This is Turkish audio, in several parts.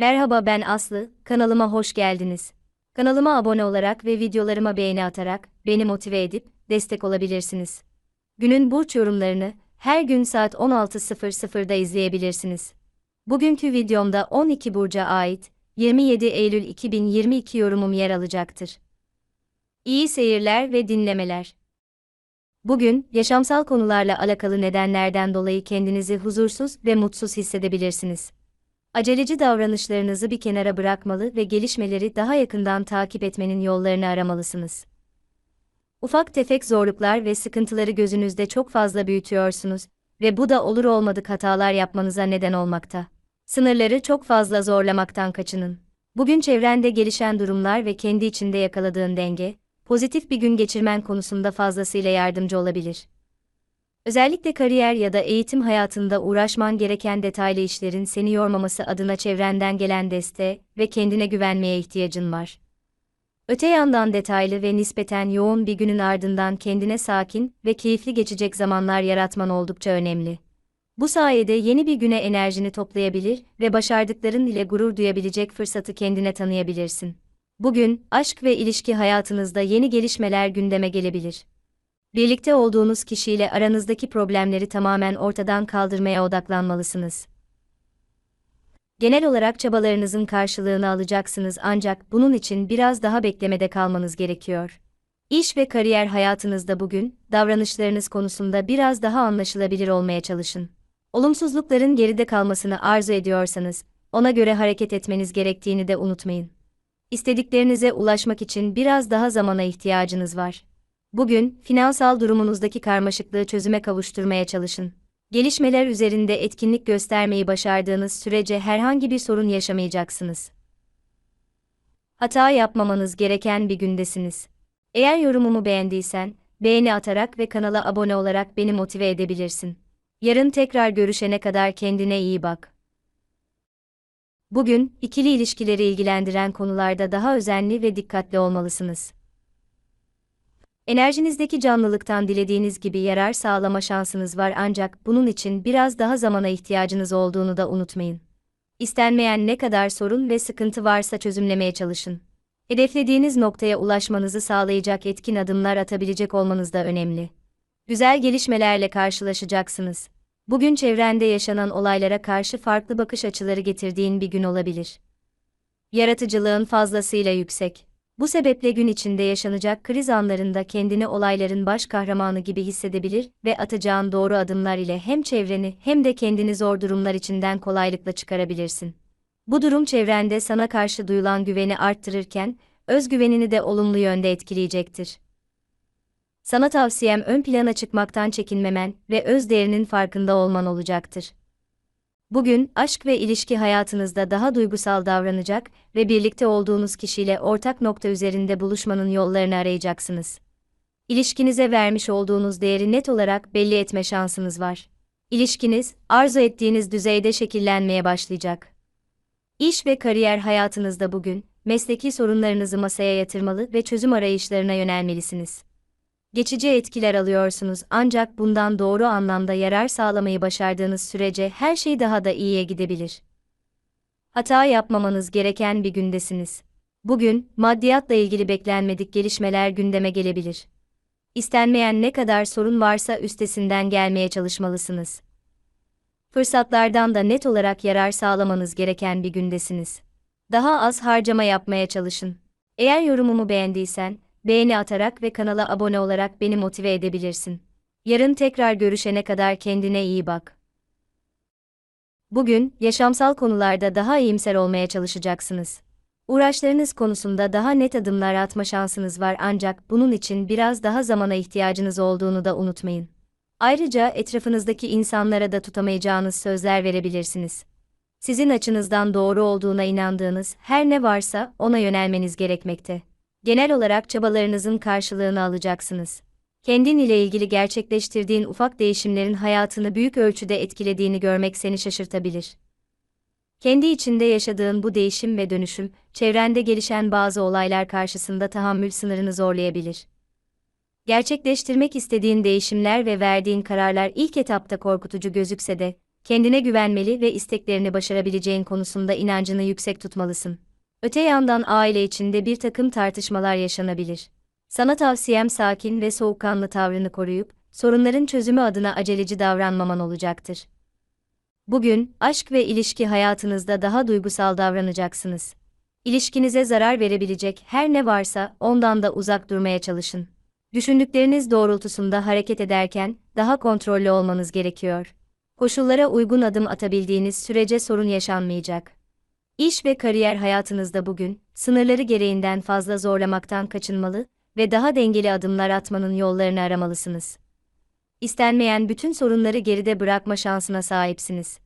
Merhaba ben Aslı, kanalıma hoş geldiniz. Kanalıma abone olarak ve videolarıma beğeni atarak beni motive edip destek olabilirsiniz. Günün burç yorumlarını her gün saat 16.00'da izleyebilirsiniz. Bugünkü videomda 12 burca ait 27 Eylül 2022 yorumum yer alacaktır. İyi seyirler ve dinlemeler. Bugün yaşamsal konularla alakalı nedenlerden dolayı kendinizi huzursuz ve mutsuz hissedebilirsiniz. Aceleci davranışlarınızı bir kenara bırakmalı ve gelişmeleri daha yakından takip etmenin yollarını aramalısınız. Ufak tefek zorluklar ve sıkıntıları gözünüzde çok fazla büyütüyorsunuz ve bu da olur olmadık hatalar yapmanıza neden olmakta. Sınırları çok fazla zorlamaktan kaçının. Bugün çevrende gelişen durumlar ve kendi içinde yakaladığın denge, pozitif bir gün geçirmen konusunda fazlasıyla yardımcı olabilir. Özellikle kariyer ya da eğitim hayatında uğraşman gereken detaylı işlerin seni yormaması adına çevrenden gelen desteğe ve kendine güvenmeye ihtiyacın var. Öte yandan detaylı ve nispeten yoğun bir günün ardından kendine sakin ve keyifli geçecek zamanlar yaratman oldukça önemli. Bu sayede yeni bir güne enerjini toplayabilir ve başardıkların ile gurur duyabilecek fırsatı kendine tanıyabilirsin. Bugün, aşk ve ilişki hayatınızda yeni gelişmeler gündeme gelebilir. Birlikte olduğunuz kişiyle aranızdaki problemleri tamamen ortadan kaldırmaya odaklanmalısınız. Genel olarak çabalarınızın karşılığını alacaksınız ancak bunun için biraz daha beklemede kalmanız gerekiyor. İş ve kariyer hayatınızda bugün, davranışlarınız konusunda biraz daha anlaşılabilir olmaya çalışın. Olumsuzlukların geride kalmasını arzu ediyorsanız, ona göre hareket etmeniz gerektiğini de unutmayın. İstediklerinize ulaşmak için biraz daha zamana ihtiyacınız var. Bugün, finansal durumunuzdaki karmaşıklığı çözüme kavuşturmaya çalışın. Gelişmeler üzerinde etkinlik göstermeyi başardığınız sürece herhangi bir sorun yaşamayacaksınız. Hata yapmamanız gereken bir gündesiniz. Eğer yorumumu beğendiysen, beğeni atarak ve kanala abone olarak beni motive edebilirsin. Yarın tekrar görüşene kadar kendine iyi bak. Bugün, ikili ilişkileri ilgilendiren konularda daha özenli ve dikkatli olmalısınız. Enerjinizdeki canlılıktan dilediğiniz gibi yarar sağlama şansınız var ancak bunun için biraz daha zamana ihtiyacınız olduğunu da unutmayın. İstenmeyen ne kadar sorun ve sıkıntı varsa çözümlemeye çalışın. Hedeflediğiniz noktaya ulaşmanızı sağlayacak etkin adımlar atabilecek olmanız da önemli. Güzel gelişmelerle karşılaşacaksınız. Bugün çevrende yaşanan olaylara karşı farklı bakış açıları getirdiğin bir gün olabilir. Yaratıcılığın fazlasıyla yüksek. Bu sebeple gün içinde yaşanacak kriz anlarında kendini olayların baş kahramanı gibi hissedebilir ve atacağın doğru adımlar ile hem çevreni hem de kendini zor durumlar içinden kolaylıkla çıkarabilirsin. Bu durum çevrende sana karşı duyulan güveni arttırırken, özgüvenini de olumlu yönde etkileyecektir. Sana tavsiyem ön plana çıkmaktan çekinmemen ve öz değerinin farkında olman olacaktır. Bugün aşk ve ilişki hayatınızda daha duygusal davranacak ve birlikte olduğunuz kişiyle ortak nokta üzerinde buluşmanın yollarını arayacaksınız. İlişkinize vermiş olduğunuz değeri net olarak belli etme şansınız var. İlişkiniz arzu ettiğiniz düzeyde şekillenmeye başlayacak. İş ve kariyer hayatınızda bugün mesleki sorunlarınızı masaya yatırmalı ve çözüm arayışlarına yönelmelisiniz geçici etkiler alıyorsunuz ancak bundan doğru anlamda yarar sağlamayı başardığınız sürece her şey daha da iyiye gidebilir. Hata yapmamanız gereken bir gündesiniz. Bugün, maddiyatla ilgili beklenmedik gelişmeler gündeme gelebilir. İstenmeyen ne kadar sorun varsa üstesinden gelmeye çalışmalısınız. Fırsatlardan da net olarak yarar sağlamanız gereken bir gündesiniz. Daha az harcama yapmaya çalışın. Eğer yorumumu beğendiysen, beğeni atarak ve kanala abone olarak beni motive edebilirsin. Yarın tekrar görüşene kadar kendine iyi bak. Bugün, yaşamsal konularda daha iyimser olmaya çalışacaksınız. Uğraşlarınız konusunda daha net adımlar atma şansınız var ancak bunun için biraz daha zamana ihtiyacınız olduğunu da unutmayın. Ayrıca etrafınızdaki insanlara da tutamayacağınız sözler verebilirsiniz. Sizin açınızdan doğru olduğuna inandığınız her ne varsa ona yönelmeniz gerekmekte genel olarak çabalarınızın karşılığını alacaksınız. Kendin ile ilgili gerçekleştirdiğin ufak değişimlerin hayatını büyük ölçüde etkilediğini görmek seni şaşırtabilir. Kendi içinde yaşadığın bu değişim ve dönüşüm, çevrende gelişen bazı olaylar karşısında tahammül sınırını zorlayabilir. Gerçekleştirmek istediğin değişimler ve verdiğin kararlar ilk etapta korkutucu gözükse de, kendine güvenmeli ve isteklerini başarabileceğin konusunda inancını yüksek tutmalısın. Öte yandan aile içinde bir takım tartışmalar yaşanabilir. Sana tavsiyem sakin ve soğukkanlı tavrını koruyup, sorunların çözümü adına aceleci davranmaman olacaktır. Bugün, aşk ve ilişki hayatınızda daha duygusal davranacaksınız. İlişkinize zarar verebilecek her ne varsa ondan da uzak durmaya çalışın. Düşündükleriniz doğrultusunda hareket ederken daha kontrollü olmanız gerekiyor. Koşullara uygun adım atabildiğiniz sürece sorun yaşanmayacak. İş ve kariyer hayatınızda bugün sınırları gereğinden fazla zorlamaktan kaçınmalı ve daha dengeli adımlar atmanın yollarını aramalısınız. İstenmeyen bütün sorunları geride bırakma şansına sahipsiniz.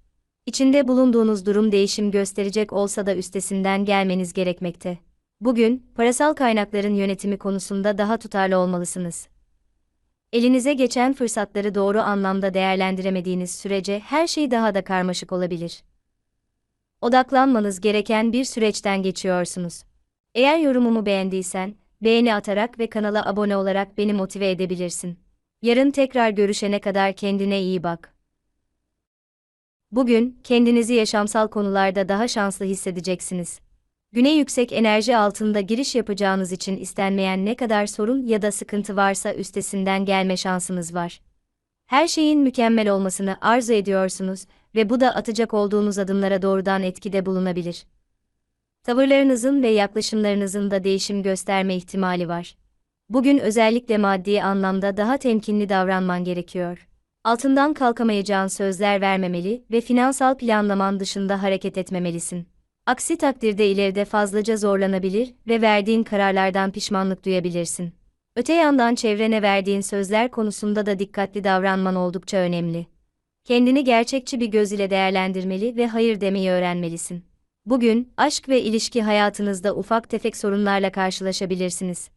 İçinde bulunduğunuz durum değişim gösterecek olsa da üstesinden gelmeniz gerekmekte. Bugün, parasal kaynakların yönetimi konusunda daha tutarlı olmalısınız. Elinize geçen fırsatları doğru anlamda değerlendiremediğiniz sürece her şey daha da karmaşık olabilir. Odaklanmanız gereken bir süreçten geçiyorsunuz. Eğer yorumumu beğendiysen, beğeni atarak ve kanala abone olarak beni motive edebilirsin. Yarın tekrar görüşene kadar kendine iyi bak. Bugün, kendinizi yaşamsal konularda daha şanslı hissedeceksiniz. Güne yüksek enerji altında giriş yapacağınız için istenmeyen ne kadar sorun ya da sıkıntı varsa üstesinden gelme şansınız var. Her şeyin mükemmel olmasını arzu ediyorsunuz ve bu da atacak olduğunuz adımlara doğrudan etkide bulunabilir. Tavırlarınızın ve yaklaşımlarınızın da değişim gösterme ihtimali var. Bugün özellikle maddi anlamda daha temkinli davranman gerekiyor. Altından kalkamayacağın sözler vermemeli ve finansal planlaman dışında hareket etmemelisin. Aksi takdirde ileride fazlaca zorlanabilir ve verdiğin kararlardan pişmanlık duyabilirsin. Öte yandan çevrene verdiğin sözler konusunda da dikkatli davranman oldukça önemli. Kendini gerçekçi bir göz ile değerlendirmeli ve hayır demeyi öğrenmelisin. Bugün, aşk ve ilişki hayatınızda ufak tefek sorunlarla karşılaşabilirsiniz.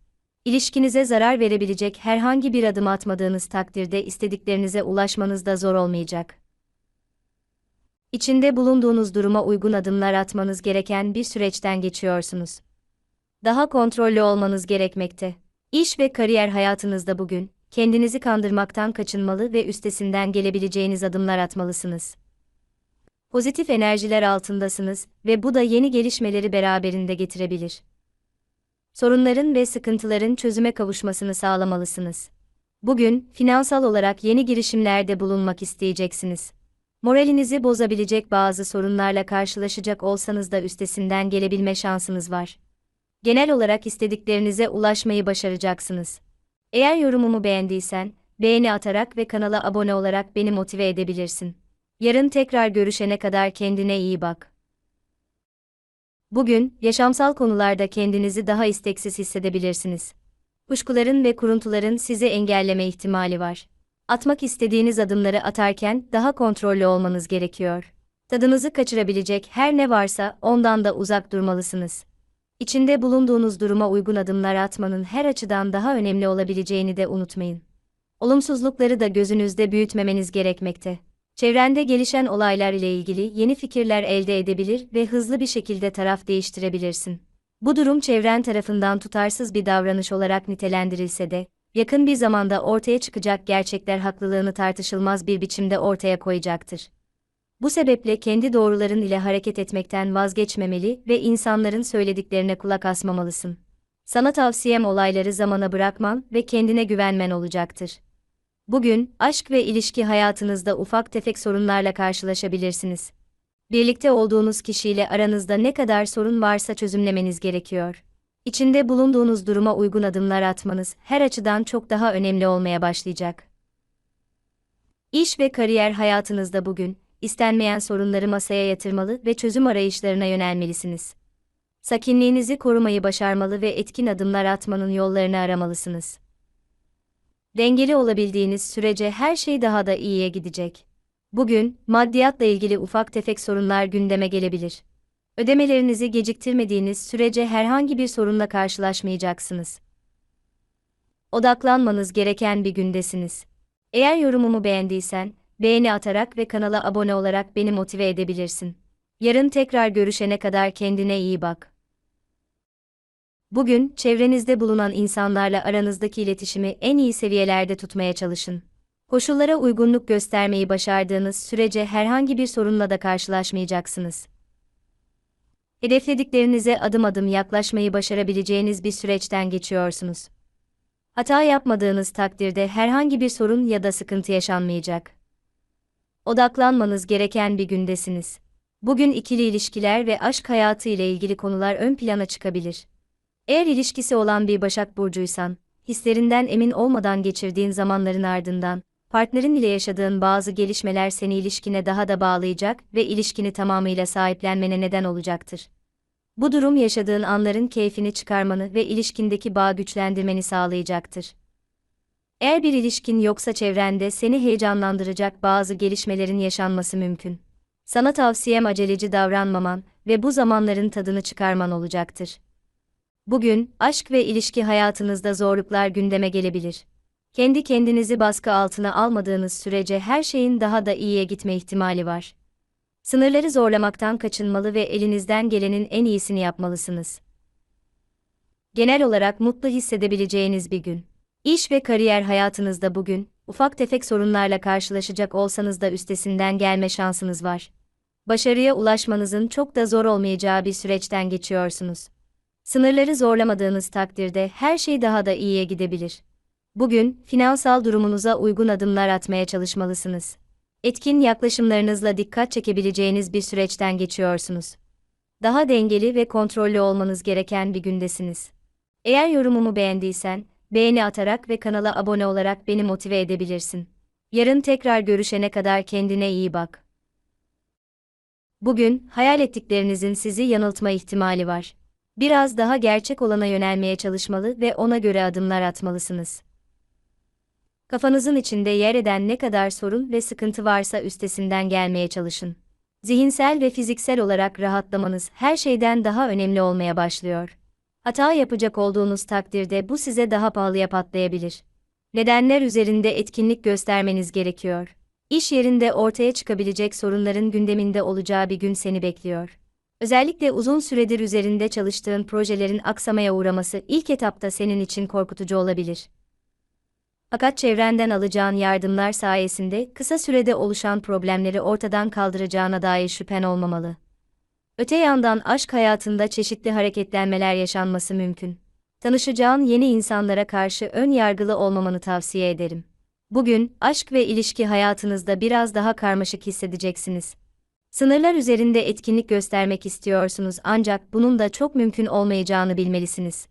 İlişkinize zarar verebilecek herhangi bir adım atmadığınız takdirde istediklerinize ulaşmanız da zor olmayacak. İçinde bulunduğunuz duruma uygun adımlar atmanız gereken bir süreçten geçiyorsunuz. Daha kontrollü olmanız gerekmekte. İş ve kariyer hayatınızda bugün, kendinizi kandırmaktan kaçınmalı ve üstesinden gelebileceğiniz adımlar atmalısınız. Pozitif enerjiler altındasınız ve bu da yeni gelişmeleri beraberinde getirebilir. Sorunların ve sıkıntıların çözüme kavuşmasını sağlamalısınız. Bugün, finansal olarak yeni girişimlerde bulunmak isteyeceksiniz. Moralinizi bozabilecek bazı sorunlarla karşılaşacak olsanız da üstesinden gelebilme şansınız var. Genel olarak istediklerinize ulaşmayı başaracaksınız. Eğer yorumumu beğendiysen, beğeni atarak ve kanala abone olarak beni motive edebilirsin. Yarın tekrar görüşene kadar kendine iyi bak. Bugün, yaşamsal konularda kendinizi daha isteksiz hissedebilirsiniz. Kuşkuların ve kuruntuların sizi engelleme ihtimali var. Atmak istediğiniz adımları atarken daha kontrollü olmanız gerekiyor. Tadınızı kaçırabilecek her ne varsa ondan da uzak durmalısınız. İçinde bulunduğunuz duruma uygun adımlar atmanın her açıdan daha önemli olabileceğini de unutmayın. Olumsuzlukları da gözünüzde büyütmemeniz gerekmekte. Çevrende gelişen olaylar ile ilgili yeni fikirler elde edebilir ve hızlı bir şekilde taraf değiştirebilirsin. Bu durum çevren tarafından tutarsız bir davranış olarak nitelendirilse de, yakın bir zamanda ortaya çıkacak gerçekler haklılığını tartışılmaz bir biçimde ortaya koyacaktır. Bu sebeple kendi doğruların ile hareket etmekten vazgeçmemeli ve insanların söylediklerine kulak asmamalısın. Sana tavsiyem olayları zamana bırakman ve kendine güvenmen olacaktır. Bugün, aşk ve ilişki hayatınızda ufak tefek sorunlarla karşılaşabilirsiniz. Birlikte olduğunuz kişiyle aranızda ne kadar sorun varsa çözümlemeniz gerekiyor. İçinde bulunduğunuz duruma uygun adımlar atmanız her açıdan çok daha önemli olmaya başlayacak. İş ve kariyer hayatınızda bugün, istenmeyen sorunları masaya yatırmalı ve çözüm arayışlarına yönelmelisiniz. Sakinliğinizi korumayı başarmalı ve etkin adımlar atmanın yollarını aramalısınız. Dengeli olabildiğiniz sürece her şey daha da iyiye gidecek. Bugün, maddiyatla ilgili ufak tefek sorunlar gündeme gelebilir. Ödemelerinizi geciktirmediğiniz sürece herhangi bir sorunla karşılaşmayacaksınız. Odaklanmanız gereken bir gündesiniz. Eğer yorumumu beğendiysen, beğeni atarak ve kanala abone olarak beni motive edebilirsin. Yarın tekrar görüşene kadar kendine iyi bak. Bugün, çevrenizde bulunan insanlarla aranızdaki iletişimi en iyi seviyelerde tutmaya çalışın. Koşullara uygunluk göstermeyi başardığınız sürece herhangi bir sorunla da karşılaşmayacaksınız. Hedeflediklerinize adım adım yaklaşmayı başarabileceğiniz bir süreçten geçiyorsunuz. Hata yapmadığınız takdirde herhangi bir sorun ya da sıkıntı yaşanmayacak. Odaklanmanız gereken bir gündesiniz. Bugün ikili ilişkiler ve aşk hayatı ile ilgili konular ön plana çıkabilir. Eğer ilişkisi olan bir Başak burcuysan, hislerinden emin olmadan geçirdiğin zamanların ardından, partnerin ile yaşadığın bazı gelişmeler seni ilişkine daha da bağlayacak ve ilişkini tamamıyla sahiplenmene neden olacaktır. Bu durum yaşadığın anların keyfini çıkarmanı ve ilişkindeki bağı güçlendirmeni sağlayacaktır. Eğer bir ilişkin yoksa çevrende seni heyecanlandıracak bazı gelişmelerin yaşanması mümkün. Sana tavsiyem aceleci davranmaman ve bu zamanların tadını çıkarman olacaktır. Bugün, aşk ve ilişki hayatınızda zorluklar gündeme gelebilir. Kendi kendinizi baskı altına almadığınız sürece her şeyin daha da iyiye gitme ihtimali var. Sınırları zorlamaktan kaçınmalı ve elinizden gelenin en iyisini yapmalısınız. Genel olarak mutlu hissedebileceğiniz bir gün. İş ve kariyer hayatınızda bugün, ufak tefek sorunlarla karşılaşacak olsanız da üstesinden gelme şansınız var. Başarıya ulaşmanızın çok da zor olmayacağı bir süreçten geçiyorsunuz. Sınırları zorlamadığınız takdirde her şey daha da iyiye gidebilir. Bugün, finansal durumunuza uygun adımlar atmaya çalışmalısınız. Etkin yaklaşımlarınızla dikkat çekebileceğiniz bir süreçten geçiyorsunuz. Daha dengeli ve kontrollü olmanız gereken bir gündesiniz. Eğer yorumumu beğendiysen, beğeni atarak ve kanala abone olarak beni motive edebilirsin. Yarın tekrar görüşene kadar kendine iyi bak. Bugün, hayal ettiklerinizin sizi yanıltma ihtimali var. Biraz daha gerçek olana yönelmeye çalışmalı ve ona göre adımlar atmalısınız. Kafanızın içinde yer eden ne kadar sorun ve sıkıntı varsa üstesinden gelmeye çalışın. Zihinsel ve fiziksel olarak rahatlamanız her şeyden daha önemli olmaya başlıyor. Hata yapacak olduğunuz takdirde bu size daha pahalıya patlayabilir. Nedenler üzerinde etkinlik göstermeniz gerekiyor. İş yerinde ortaya çıkabilecek sorunların gündeminde olacağı bir gün seni bekliyor. Özellikle uzun süredir üzerinde çalıştığın projelerin aksamaya uğraması ilk etapta senin için korkutucu olabilir. Fakat çevrenden alacağın yardımlar sayesinde kısa sürede oluşan problemleri ortadan kaldıracağına dair şüphen olmamalı. Öte yandan aşk hayatında çeşitli hareketlenmeler yaşanması mümkün. Tanışacağın yeni insanlara karşı ön yargılı olmamanı tavsiye ederim. Bugün aşk ve ilişki hayatınızda biraz daha karmaşık hissedeceksiniz. Sınırlar üzerinde etkinlik göstermek istiyorsunuz ancak bunun da çok mümkün olmayacağını bilmelisiniz.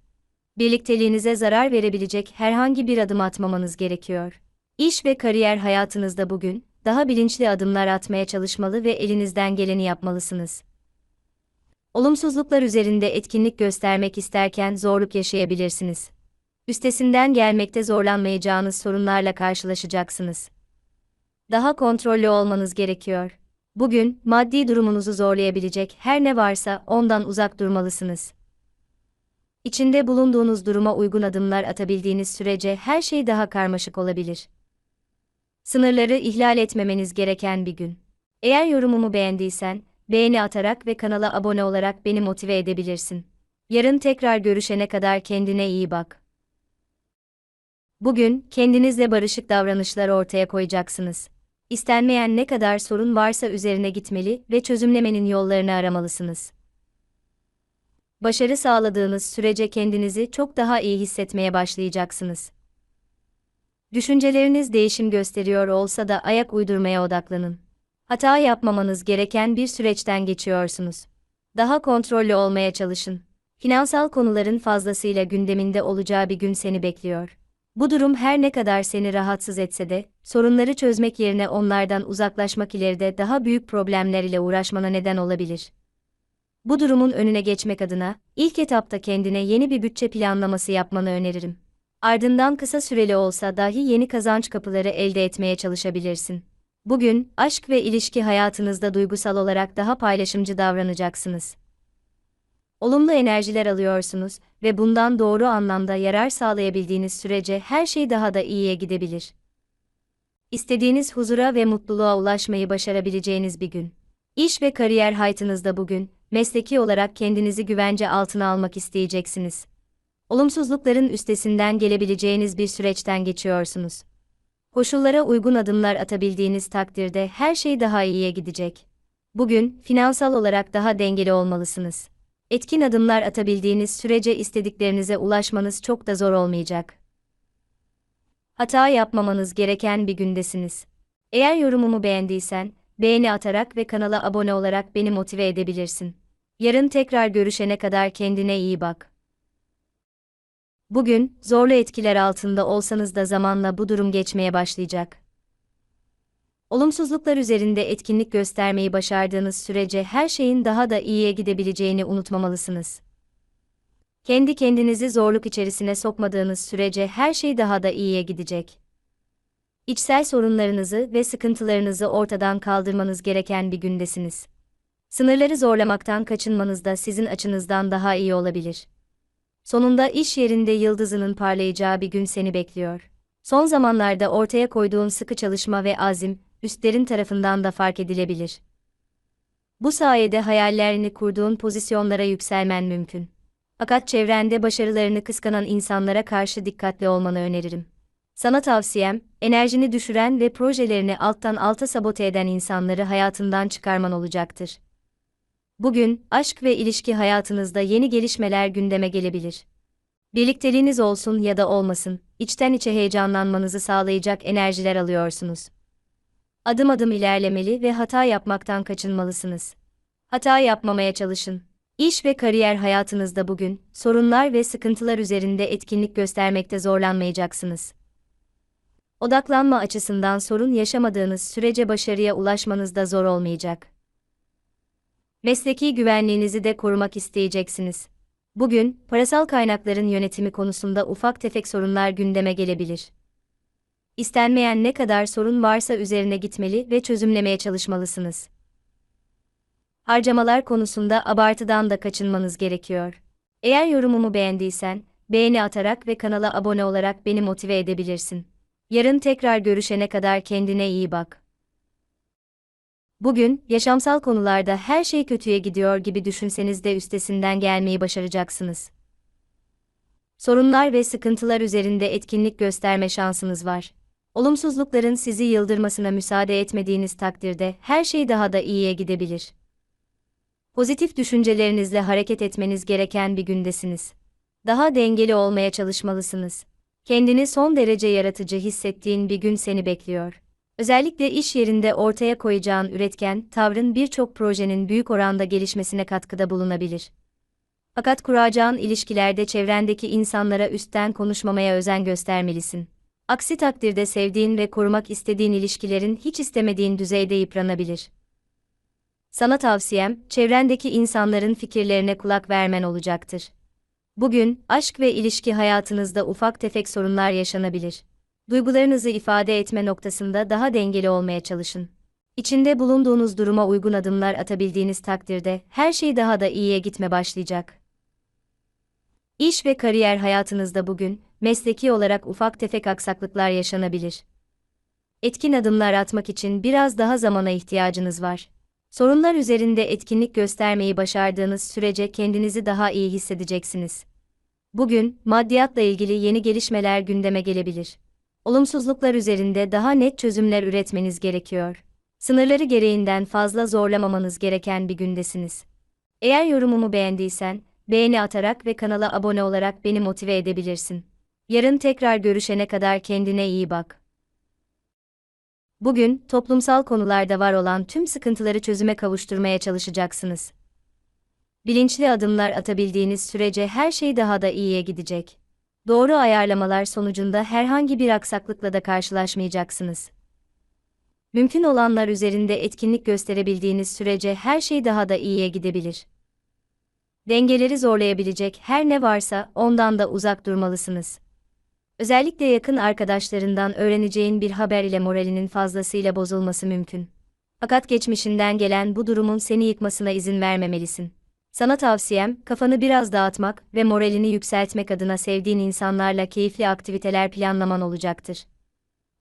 Birlikteliğinize zarar verebilecek herhangi bir adım atmamanız gerekiyor. İş ve kariyer hayatınızda bugün daha bilinçli adımlar atmaya çalışmalı ve elinizden geleni yapmalısınız. Olumsuzluklar üzerinde etkinlik göstermek isterken zorluk yaşayabilirsiniz. Üstesinden gelmekte zorlanmayacağınız sorunlarla karşılaşacaksınız. Daha kontrollü olmanız gerekiyor. Bugün maddi durumunuzu zorlayabilecek her ne varsa ondan uzak durmalısınız. İçinde bulunduğunuz duruma uygun adımlar atabildiğiniz sürece her şey daha karmaşık olabilir. Sınırları ihlal etmemeniz gereken bir gün. Eğer yorumumu beğendiysen, beğeni atarak ve kanala abone olarak beni motive edebilirsin. Yarın tekrar görüşene kadar kendine iyi bak. Bugün kendinizle barışık davranışlar ortaya koyacaksınız. İstenmeyen ne kadar sorun varsa üzerine gitmeli ve çözümlemenin yollarını aramalısınız. Başarı sağladığınız sürece kendinizi çok daha iyi hissetmeye başlayacaksınız. Düşünceleriniz değişim gösteriyor olsa da ayak uydurmaya odaklanın. Hata yapmamanız gereken bir süreçten geçiyorsunuz. Daha kontrollü olmaya çalışın. Finansal konuların fazlasıyla gündeminde olacağı bir gün seni bekliyor. Bu durum her ne kadar seni rahatsız etse de, sorunları çözmek yerine onlardan uzaklaşmak ileride daha büyük problemler ile uğraşmana neden olabilir. Bu durumun önüne geçmek adına, ilk etapta kendine yeni bir bütçe planlaması yapmanı öneririm. Ardından kısa süreli olsa dahi yeni kazanç kapıları elde etmeye çalışabilirsin. Bugün, aşk ve ilişki hayatınızda duygusal olarak daha paylaşımcı davranacaksınız. Olumlu enerjiler alıyorsunuz ve bundan doğru anlamda yarar sağlayabildiğiniz sürece her şey daha da iyiye gidebilir. İstediğiniz huzura ve mutluluğa ulaşmayı başarabileceğiniz bir gün. İş ve kariyer hayatınızda bugün, mesleki olarak kendinizi güvence altına almak isteyeceksiniz. Olumsuzlukların üstesinden gelebileceğiniz bir süreçten geçiyorsunuz. Koşullara uygun adımlar atabildiğiniz takdirde her şey daha iyiye gidecek. Bugün finansal olarak daha dengeli olmalısınız. Etkin adımlar atabildiğiniz sürece istediklerinize ulaşmanız çok da zor olmayacak. Hata yapmamanız gereken bir gündesiniz. Eğer yorumumu beğendiysen, beğeni atarak ve kanala abone olarak beni motive edebilirsin. Yarın tekrar görüşene kadar kendine iyi bak. Bugün, zorlu etkiler altında olsanız da zamanla bu durum geçmeye başlayacak. Olumsuzluklar üzerinde etkinlik göstermeyi başardığınız sürece her şeyin daha da iyiye gidebileceğini unutmamalısınız. Kendi kendinizi zorluk içerisine sokmadığınız sürece her şey daha da iyiye gidecek. İçsel sorunlarınızı ve sıkıntılarınızı ortadan kaldırmanız gereken bir gündesiniz. Sınırları zorlamaktan kaçınmanız da sizin açınızdan daha iyi olabilir. Sonunda iş yerinde yıldızının parlayacağı bir gün seni bekliyor. Son zamanlarda ortaya koyduğun sıkı çalışma ve azim, üstlerin tarafından da fark edilebilir. Bu sayede hayallerini kurduğun pozisyonlara yükselmen mümkün. Fakat çevrende başarılarını kıskanan insanlara karşı dikkatli olmanı öneririm. Sana tavsiyem, enerjini düşüren ve projelerini alttan alta sabote eden insanları hayatından çıkarman olacaktır. Bugün, aşk ve ilişki hayatınızda yeni gelişmeler gündeme gelebilir. Birlikteliğiniz olsun ya da olmasın, içten içe heyecanlanmanızı sağlayacak enerjiler alıyorsunuz. Adım adım ilerlemeli ve hata yapmaktan kaçınmalısınız. Hata yapmamaya çalışın. İş ve kariyer hayatınızda bugün, sorunlar ve sıkıntılar üzerinde etkinlik göstermekte zorlanmayacaksınız. Odaklanma açısından sorun yaşamadığınız sürece başarıya ulaşmanız da zor olmayacak. Mesleki güvenliğinizi de korumak isteyeceksiniz. Bugün, parasal kaynakların yönetimi konusunda ufak tefek sorunlar gündeme gelebilir. İstenmeyen ne kadar sorun varsa üzerine gitmeli ve çözümlemeye çalışmalısınız. Harcamalar konusunda abartıdan da kaçınmanız gerekiyor. Eğer yorumumu beğendiysen, beğeni atarak ve kanala abone olarak beni motive edebilirsin. Yarın tekrar görüşene kadar kendine iyi bak. Bugün, yaşamsal konularda her şey kötüye gidiyor gibi düşünseniz de üstesinden gelmeyi başaracaksınız. Sorunlar ve sıkıntılar üzerinde etkinlik gösterme şansınız var. Olumsuzlukların sizi yıldırmasına müsaade etmediğiniz takdirde her şey daha da iyiye gidebilir. Pozitif düşüncelerinizle hareket etmeniz gereken bir gündesiniz. Daha dengeli olmaya çalışmalısınız. Kendini son derece yaratıcı hissettiğin bir gün seni bekliyor. Özellikle iş yerinde ortaya koyacağın üretken tavrın birçok projenin büyük oranda gelişmesine katkıda bulunabilir. Fakat kuracağın ilişkilerde çevrendeki insanlara üstten konuşmamaya özen göstermelisin. Aksi takdirde sevdiğin ve korumak istediğin ilişkilerin hiç istemediğin düzeyde yıpranabilir. Sana tavsiyem, çevrendeki insanların fikirlerine kulak vermen olacaktır. Bugün, aşk ve ilişki hayatınızda ufak tefek sorunlar yaşanabilir. Duygularınızı ifade etme noktasında daha dengeli olmaya çalışın. İçinde bulunduğunuz duruma uygun adımlar atabildiğiniz takdirde her şey daha da iyiye gitme başlayacak. İş ve kariyer hayatınızda bugün, mesleki olarak ufak tefek aksaklıklar yaşanabilir. Etkin adımlar atmak için biraz daha zamana ihtiyacınız var. Sorunlar üzerinde etkinlik göstermeyi başardığınız sürece kendinizi daha iyi hissedeceksiniz. Bugün, maddiyatla ilgili yeni gelişmeler gündeme gelebilir. Olumsuzluklar üzerinde daha net çözümler üretmeniz gerekiyor. Sınırları gereğinden fazla zorlamamanız gereken bir gündesiniz. Eğer yorumumu beğendiysen, beğeni atarak ve kanala abone olarak beni motive edebilirsin. Yarın tekrar görüşene kadar kendine iyi bak. Bugün, toplumsal konularda var olan tüm sıkıntıları çözüme kavuşturmaya çalışacaksınız. Bilinçli adımlar atabildiğiniz sürece her şey daha da iyiye gidecek. Doğru ayarlamalar sonucunda herhangi bir aksaklıkla da karşılaşmayacaksınız. Mümkün olanlar üzerinde etkinlik gösterebildiğiniz sürece her şey daha da iyiye gidebilir. Dengeleri zorlayabilecek her ne varsa ondan da uzak durmalısınız. Özellikle yakın arkadaşlarından öğreneceğin bir haber ile moralinin fazlasıyla bozulması mümkün. Fakat geçmişinden gelen bu durumun seni yıkmasına izin vermemelisin. Sana tavsiyem, kafanı biraz dağıtmak ve moralini yükseltmek adına sevdiğin insanlarla keyifli aktiviteler planlaman olacaktır.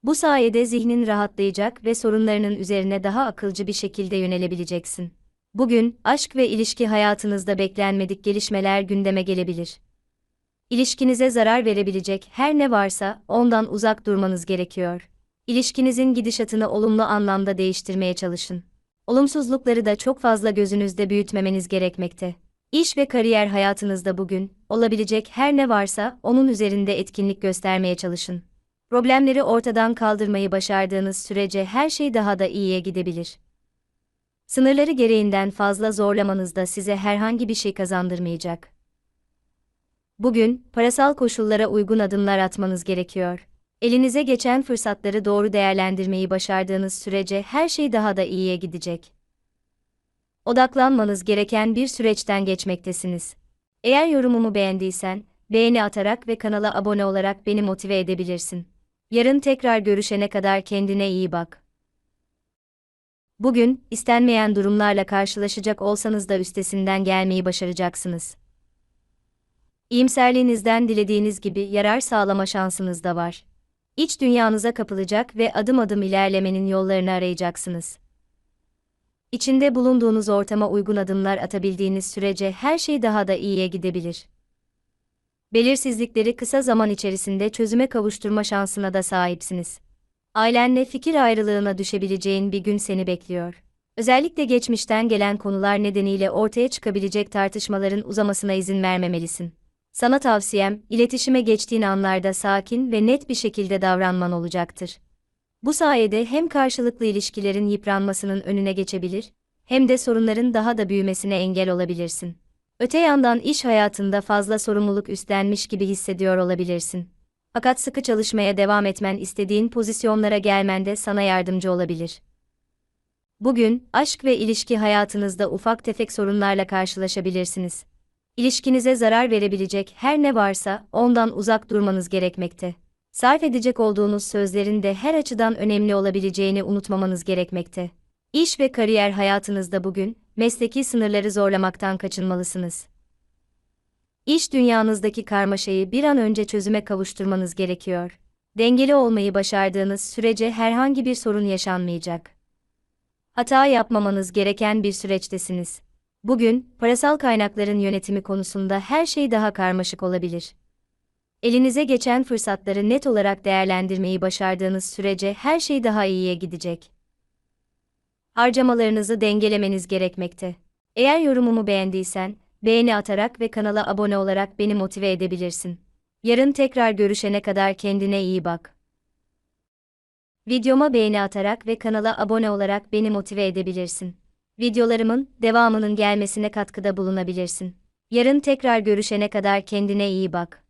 Bu sayede zihnin rahatlayacak ve sorunlarının üzerine daha akılcı bir şekilde yönelebileceksin. Bugün, aşk ve ilişki hayatınızda beklenmedik gelişmeler gündeme gelebilir. İlişkinize zarar verebilecek her ne varsa ondan uzak durmanız gerekiyor. İlişkinizin gidişatını olumlu anlamda değiştirmeye çalışın. Olumsuzlukları da çok fazla gözünüzde büyütmemeniz gerekmekte. İş ve kariyer hayatınızda bugün, olabilecek her ne varsa onun üzerinde etkinlik göstermeye çalışın. Problemleri ortadan kaldırmayı başardığınız sürece her şey daha da iyiye gidebilir. Sınırları gereğinden fazla zorlamanız da size herhangi bir şey kazandırmayacak. Bugün, parasal koşullara uygun adımlar atmanız gerekiyor. Elinize geçen fırsatları doğru değerlendirmeyi başardığınız sürece her şey daha da iyiye gidecek. Odaklanmanız gereken bir süreçten geçmektesiniz. Eğer yorumumu beğendiysen, beğeni atarak ve kanala abone olarak beni motive edebilirsin. Yarın tekrar görüşene kadar kendine iyi bak. Bugün, istenmeyen durumlarla karşılaşacak olsanız da üstesinden gelmeyi başaracaksınız. İyimserliğinizden dilediğiniz gibi yarar sağlama şansınız da var. İç dünyanıza kapılacak ve adım adım ilerlemenin yollarını arayacaksınız. İçinde bulunduğunuz ortama uygun adımlar atabildiğiniz sürece her şey daha da iyiye gidebilir. Belirsizlikleri kısa zaman içerisinde çözüme kavuşturma şansına da sahipsiniz. Ailenle fikir ayrılığına düşebileceğin bir gün seni bekliyor. Özellikle geçmişten gelen konular nedeniyle ortaya çıkabilecek tartışmaların uzamasına izin vermemelisin. Sana tavsiyem, iletişime geçtiğin anlarda sakin ve net bir şekilde davranman olacaktır. Bu sayede hem karşılıklı ilişkilerin yıpranmasının önüne geçebilir, hem de sorunların daha da büyümesine engel olabilirsin. Öte yandan iş hayatında fazla sorumluluk üstlenmiş gibi hissediyor olabilirsin. Fakat sıkı çalışmaya devam etmen istediğin pozisyonlara gelmen de sana yardımcı olabilir. Bugün, aşk ve ilişki hayatınızda ufak tefek sorunlarla karşılaşabilirsiniz. İlişkinize zarar verebilecek her ne varsa ondan uzak durmanız gerekmekte. Sarf edecek olduğunuz sözlerin de her açıdan önemli olabileceğini unutmamanız gerekmekte. İş ve kariyer hayatınızda bugün, mesleki sınırları zorlamaktan kaçınmalısınız. İş dünyanızdaki karmaşayı bir an önce çözüme kavuşturmanız gerekiyor. Dengeli olmayı başardığınız sürece herhangi bir sorun yaşanmayacak. Hata yapmamanız gereken bir süreçtesiniz. Bugün, parasal kaynakların yönetimi konusunda her şey daha karmaşık olabilir. Elinize geçen fırsatları net olarak değerlendirmeyi başardığınız sürece her şey daha iyiye gidecek. Harcamalarınızı dengelemeniz gerekmekte. Eğer yorumumu beğendiysen, beğeni atarak ve kanala abone olarak beni motive edebilirsin. Yarın tekrar görüşene kadar kendine iyi bak. Videoma beğeni atarak ve kanala abone olarak beni motive edebilirsin. Videolarımın devamının gelmesine katkıda bulunabilirsin. Yarın tekrar görüşene kadar kendine iyi bak.